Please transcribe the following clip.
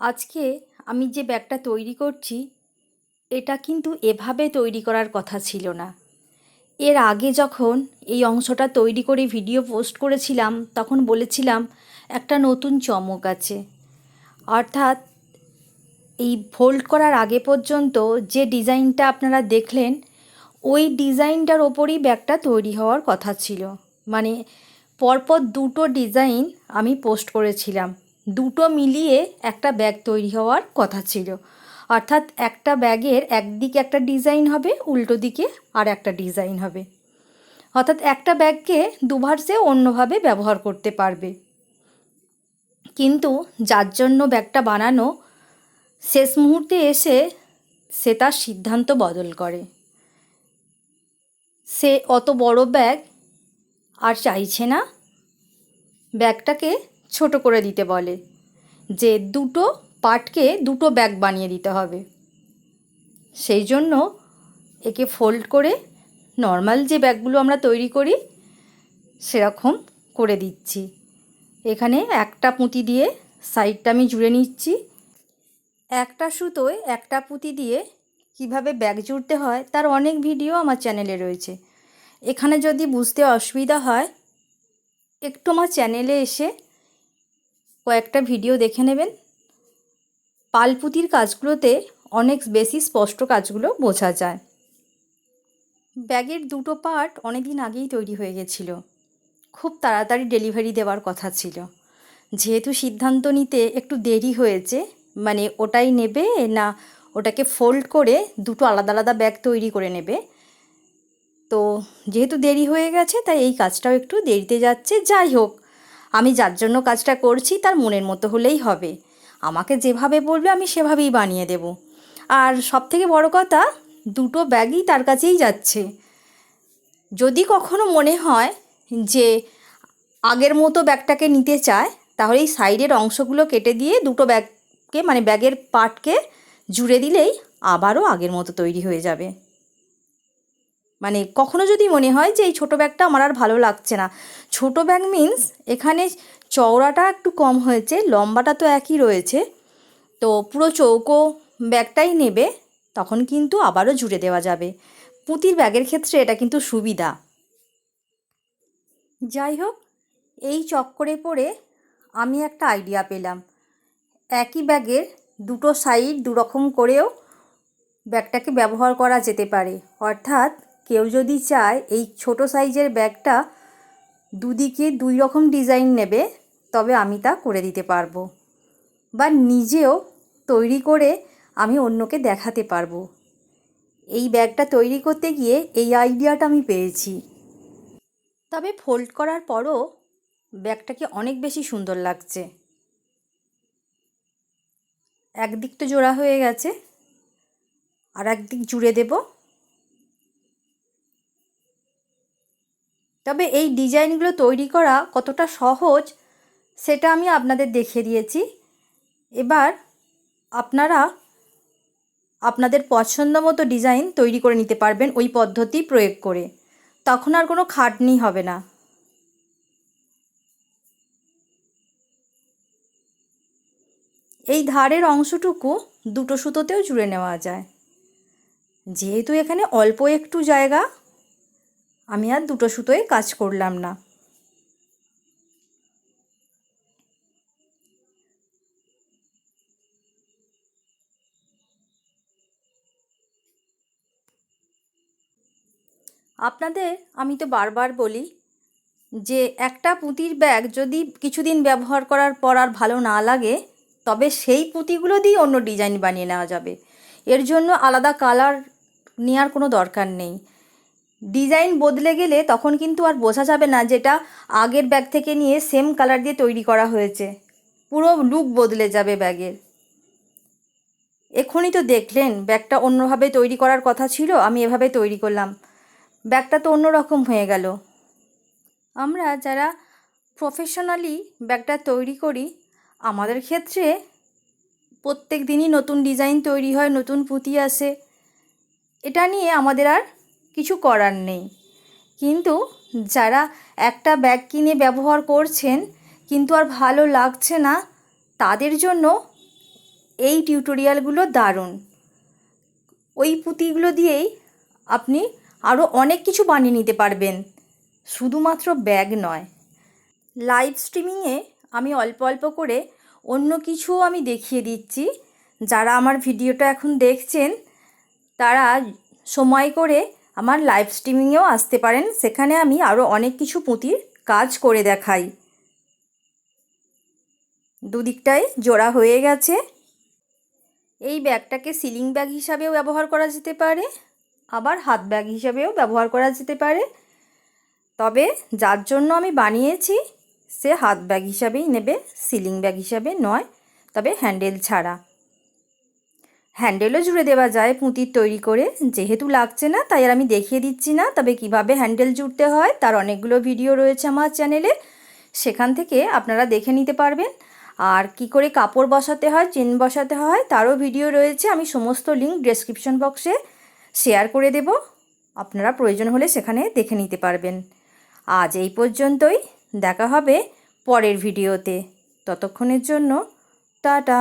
আজকে আমি যে ব্যাগটা তৈরি করছি, এটা কিন্তু এভাবে তৈরি করার কথা ছিল না। এর আগে যখন এই অংশটা তৈরি করে ভিডিও পোস্ট করেছিলাম, তখন বলেছিলাম একটা নতুন চমক আছে। অর্থাৎ এই ফোল্ড করার আগে পর্যন্ত যে ডিজাইনটা আপনারা দেখলেন, ওই ডিজাইনটার ওপরই ব্যাগটা তৈরি হওয়ার কথা ছিল। মানে পরপর দুটো ডিজাইন আমি পোস্ট করেছিলাম। দুটো মিলিয়ে একটা ব্যাগ তৈরি হওয়ার কথা ছিল। অর্থাৎ একটা ব্যাগের একদিকে একটা ডিজাইন হবে, উল্টো দিকে আর একটা ডিজাইন হবে। অর্থাৎ একটা ব্যাগকে দুবার সে অন্যভাবে ব্যবহার করতে পারবে। কিন্তু যার জন্য ব্যাগটা বানানো শেষ মুহূর্তে এসে সে তার সিদ্ধান্ত বদল করে। সে অত বড় ব্যাগ আর চাইছে না। ব্যাগটাকে ছোট করে দিতে বলে যে দুটো পার্টকে দুটো ব্যাগ বানিয়ে দিতে হবে। সেই জন্য একে ফোল্ড করে নর্মাল যে ব্যাগগুলো আমরা তৈরি করি সেরকম করে দিচ্ছি। এখানে একটা পুঁতি দিয়ে সাইডটা আমি জুড়ে নিচ্ছি। একটা সুতোয় একটা পুঁতি দিয়ে কীভাবে ব্যাগ জুড়তে হয় তার অনেক ভিডিও আমার চ্যানেলে রয়েছে। এখানে যদি বুঝতে অসুবিধা হয়, একটু আমার চ্যানেলে এসে কয়েকটা ভিডিও দেখে নেবেন। পালপুতির কাজগুলোতে অনেক বেশি স্পষ্ট কাজগুলো বোঝা যায়। ব্যাগের দুটো পার্ট অনেক দিন আগেই তৈরি হয়ে গেছিল। খুব তাড়াতাড়ি ডেলিভারি দেওয়ার কথা ছিল। যেহেতু সিদ্ধান্ত নিতে একটু দেরি হয়েছে মানে ওটাই নেবে না ওটাকে ফোল্ড করে দুটো আলাদা আলাদা ব্যাগ তৈরি করে নেবে। তো যেহেতু দেরি হয়ে গেছে, তাই এই কাজটাও একটু দেরিতে যাচ্ছে। যাই হোক আমি যার জন্য কাজটা করছি তার মনের মতো হলেই হবে। আমাকে যেভাবে বলবে আমি সেভাবেই বানিয়ে দেব। আর সব থেকে বড় কথা, দুটো ব্যাগই তার কাছেই যাচ্ছে। যদি কখনো মনে হয় যে আগের মতো ব্যাগটাকে নিতে চায়, তাহলে এই সাইডের অংশগুলো কেটে দিয়ে দুটো ব্যাগকে মানে ব্যাগের পার্টকে জুড়ে দিলেই আবারও আগের মতো তৈরি হয়ে যাবে। মানে কখনো যদি মনে হয় যে এই ছোটো ব্যাগটা আমার আর ভালো লাগছে না। ছোটো ব্যাগ মিন্স এখানে চওড়াটা একটু কম হয়েছে, লম্বাটা তো একই রয়েছে। তো পুরো চৌকো ব্যাগটাই নেবে, তখন কিন্তু আবারও জুড়ে দেওয়া যাবে। পুঁতির ব্যাগের ক্ষেত্রে এটা কিন্তু সুবিধা। যাই হোক, এই চক্করে পড়ে আমি একটা আইডিয়া পেলাম। একই ব্যাগের দুটো সাইড দুরকম করেও ব্যাগটাকে ব্যবহার করা যেতে পারে। অর্থাৎ কেউ যদি চায় এই ছোট সাইজের ব্যাগটা দুদিকে দুই রকম ডিজাইন নেবে, তবে আমি তা করে দিতে পারব। বা নিজেও তৈরি করে আমি অন্যকে দেখাতে পারব। এই ব্যাগটা তৈরি করতে গিয়ে এই আইডিয়াটা আমি পেয়েছি। তবে ফোল্ড করার পরও ব্যাগটাকে অনেক বেশি সুন্দর লাগছে। একদিক তো জোড়া হয়ে গেছে, আর একদিক জুড়ে দেব। তবে এই ডিজাইনগুলো তৈরি করা কতটা সহজ, সেটা আমি আপনাদের দেখিয়ে দিয়েছি। এবার আপনারা আপনাদের পছন্দ মতো ডিজাইন তৈরি করে নিতে পারবেন ওই পদ্ধতি প্রয়োগ করে। তখন আর কোনো খাটনি হবে না। এই ধারের অংশটুকু দুটো সুতোতেও জুড়ে নেওয়া যায়। যেহেতু এখানে অল্প একটু জায়গা আমি আর দুটো সুতোয় কাজ করলাম না। আপনাদের, আমি তো বারবার বলি যে একটা পুঁতির ব্যাগ যদি কিছুদিন ব্যবহার করার পর আর ভালো না লাগে, তবে সেই পুঁতিগুলো দিয়ে অন্য ডিজাইন বানিয়ে নেওয়া যাবে। এর জন্য আলাদা কালার নেওয়ার কোনো দরকার নেই। ডিজাইন বদলে গেলে তখন কিন্তু আর বোঝা যাবে না যেটা আগের ব্যাগ থেকে নিয়ে সেম কালার দিয়ে তৈরি করা হয়েছে। পুরো লুক বদলে যাবে ব্যাগের এক্ষুনি তো দেখলেন ব্যাগটা অন্যভাবে তৈরি করার কথা ছিল, আমি এভাবে তৈরি করলাম। ব্যাগটা তো অন্যরকম হয়ে গেল। আমরা যারা প্রফেশনালি ব্যাগটা তৈরি করি, আমাদের ক্ষেত্রে প্রত্যেক দিনই নতুন ডিজাইন তৈরি হয়, নতুন পুঁতি আসে। এটা নিয়ে আমাদের আর কিছু করার নেই। কিন্তু যারা একটা ব্যাগ কিনে ব্যবহার করছেন, কিন্তু আর ভালো লাগছে না, তাদের জন্য এই টিউটোরিয়ালগুলো দারুণ। ওই পুঁতিগুলো দিয়েই আপনি আরও অনেক কিছু বানিয়ে নিতে পারবেন, শুধুমাত্র ব্যাগ নয়। লাইভ স্ট্রিমিংয়ে আমি অল্প অল্প করে অন্য কিছুও আমি দেখিয়ে দিচ্ছি। যারা আমার ভিডিওটা এখন দেখছেন, তারা সময় করে আমার লাইভ স্ট্রিমিংয়েও আসতে পারেন। সেখানে আমি আরও অনেক কিছু পুঁতির কাজ করে দেখাই। দুদিকটাই জোড়া হয়ে গেছে। এই ব্যাগটাকে সিলিং ব্যাগ হিসাবেও ব্যবহার করা যেতে পারে। আবার হাত ব্যাগ হিসাবেও ব্যবহার করা যেতে পারে। তবে যার জন্য আমি বানিয়েছি, সে হাত ব্যাগ হিসাবেই নেবে সিলিং ব্যাগ হিসাবে নয়, তবে হ্যান্ডেল ছাড়া। হ্যান্ডেলও জুড়ে দেওয়া যায় পুঁতির তৈরি করে। যেহেতু লাগছে না, তাই আর আমি দেখিয়ে দিচ্ছি না। তবে কীভাবে হ্যান্ডেল জুড়তে হয়, তার অনেকগুলো ভিডিও রয়েছে আমার চ্যানেলে। সেখান থেকে আপনারা দেখে নিতে পারবেন। আর কি করে কাপড় বসাতে হয়, চেন বসাতে হয়, তারও ভিডিও রয়েছে। আমি সমস্ত লিঙ্ক ডেসক্রিপশন বক্সে শেয়ার করে দেব। আপনারা প্রয়োজন হলে সেখানে দেখে নিতে পারবেন। আজ এই পর্যন্তই। দেখা হবে পরের ভিডিওতে। ততক্ষণের জন্য, টাটা।